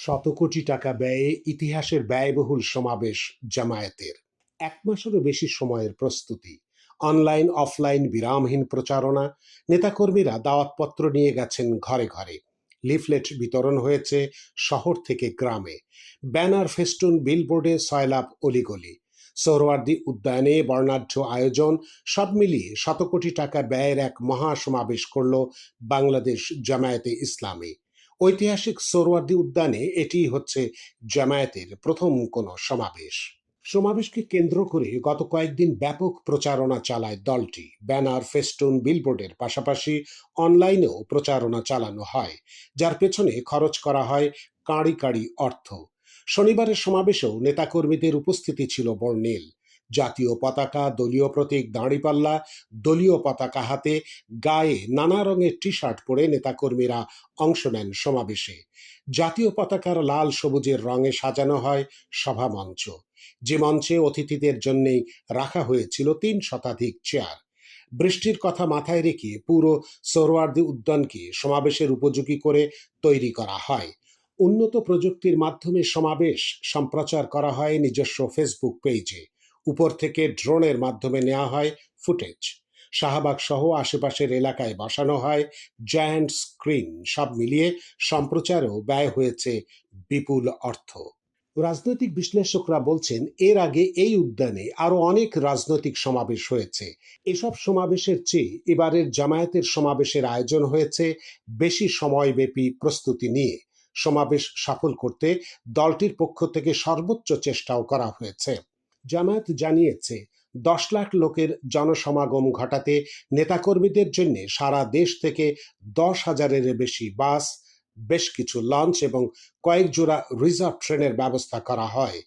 শত কোটি টাকা ব্যয়ে ইতিহাসের ব্যয়বহুল সমাবেশ জামায়াতের। এক মাসেরও বেশি সময়ের প্রস্তুতি। অনলাইন, অফলাইন বিরামহীন প্রচারণা, নেতাকর্মীরা দাওয়াতপত্র নিয়ে গেছেন ঘরে ঘরে। লিফলেট বিতরণ হয়েছে শহর থেকে গ্রামে। ব্যানার, ফেস্টুন, বিলবোর্ডে সয়লাভ অলিগলি। সোহরাওয়ার্দী উদ্যানে বর্ণাঢ্য আয়োজন, সব মিলিয়ে শত কোটি টাকা ব্যয়ের এক মহা সমাবেশ করল বাংলাদেশ জামায়াতে ইসলামী। ঐতিহাসিক সোহরাওয়ার্দী উদ্যানে এটি হচ্ছে জামায়াতের প্রথম কোনো সমাবেশ। সমাবেশকে কেন্দ্র করে গত কয়েকদিন ব্যাপক প্রচারণা চালায় দলটি। ব্যানার, ফেস্টুন, বিলবোর্ডের পাশাপাশি অনলাইনেও প্রচারণা চালানো হয়, যার পেছনে খরচ করা হয় কাঁড়ি কাঁড়ি অর্থ। শনিবারের সমাবেশেও নেতাকর্মীদের উপস্থিতি ছিল বর্ণিল। জাতীয় পতাকা, দলীয় প্রতীক, দাঁড়িপাল্লা, দলীয় পতাকা হাতে, গায়ে নানা রঙের টি শার্ট পরে নেতাকর্মীরা অংশ নেন সমাবেশে। জাতীয় পতাকার লাল সবুজের রঙে সাজানো হয় সভামঞ্চ যে মঞ্চে অতিথিদের জন্যেই রাখা হয়েছিল তিন শতাধিক চেয়ার। বৃষ্টির কথা মাথায় রেখে পুরো সোহরাওয়ার্দী উদ্যানকে সমাবেশের উপযোগী করে তৈরি করা হয়। উন্নত প্রযুক্তির মাধ্যমে সমাবেশ সম্প্রচার করা হয় নিজস্ব ফেসবুক পেজে উপর থেকে ড্রোনের মাধ্যমে নেওয়া হয় ফুটেজ। শাহবাগ সহ আশেপাশের এলাকায় বসানো হয় জায়ান্ট স্ক্রিন সব মিলিয়ে সম্প্রচারও ব্যয় হয়েছে বিপুল অর্থ। রাজনৈতিক বিশ্লেষকরা বলছেন, এর আগে এই উদ্যানে আরও অনেক রাজনৈতিক সমাবেশ হয়েছে। এসব সমাবেশের চেয়ে এবারের জামায়াতের সমাবেশের আয়োজন হয়েছে বেশি সময়ব্যাপী প্রস্তুতি নিয়ে। সমাবেশ সফল করতে দলটির পক্ষ থেকে সর্বোচ্চ চেষ্টাও করা হয়েছে। জামায়াত জানিয়েছে, দশ লাখ লোকের জনসমাগম ঘটাতে নেতাকর্মীদের জন্য সারা দেশ থেকে দশ হাজারের বেশি বাস, বেশ কিছু লঞ্চ এবং কয়েক জোড়া রিজার্ভ ট্রেনের ব্যবস্থা করা হয়।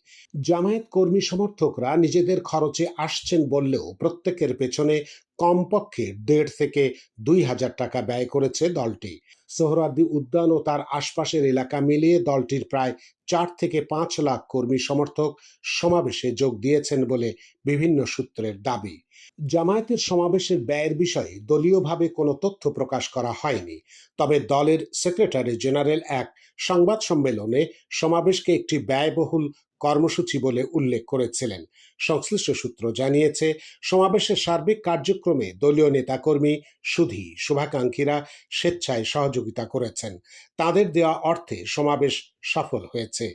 জামায়াত কর্মী সমর্থকরা নিজেদের খরচে আসছেন বললেও প্রত্যেকের পেছনে কমপক্ষে দেড় থেকে দুই হাজার টাকা ব্যয় করেছে দলটি। সোহরাদ্দি উদ্যান ও তার আশপাশের এলাকা মিলিয়ে দলটির প্রায় চার থেকে পাঁচ লাখ কর্মী সমর্থক সমাবেশে যোগ দিয়েছেন বলে বিভিন্ন সূত্রের দাবি। জামায়াতের সমাবেশের ব্যয়ের বিষয়ে দলীয়ভাবে কোনো তথ্য প্রকাশ করা হয়নি। তবে দলের সেক্রেটারি জেনারেল এক সংবাদ সম্মেলনে সমাবেশকে একটি ব্যয়বহুল কর্মসূচি বলে উল্লেখ করেছিলেন। সংশ্লিষ্ট সূত্র জানিয়েছে, সমাবেশের সার্বিক কার্যক্রমে দলীয় নেতাকর্মী সুধী শুভাকাঙ্ক্ষীরা স্বেচ্ছায় সহযোগিতা করেছেন। তাদের দেওয়া অর্থে সমাবেশ সফল হয়েছে।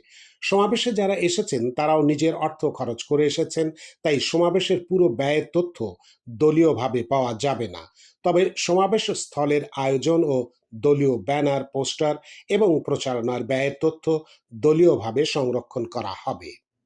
সমাবেশে যারা এসেছেন, তারাও নিজের অর্থ খরচ করে এসেছেন, তাই সমাবেশের পুরো ব্যয়ের তথ্য দলীয়ভাবে পাওয়া যাবে না। তবে সমাবেশ স্থলের আয়োজন ও দলীয় ব্যানার পোস্টার এবং প্রচারণার ব্যয়ের তথ্য দলীয়ভাবে সংরক্ষণ করা হবে।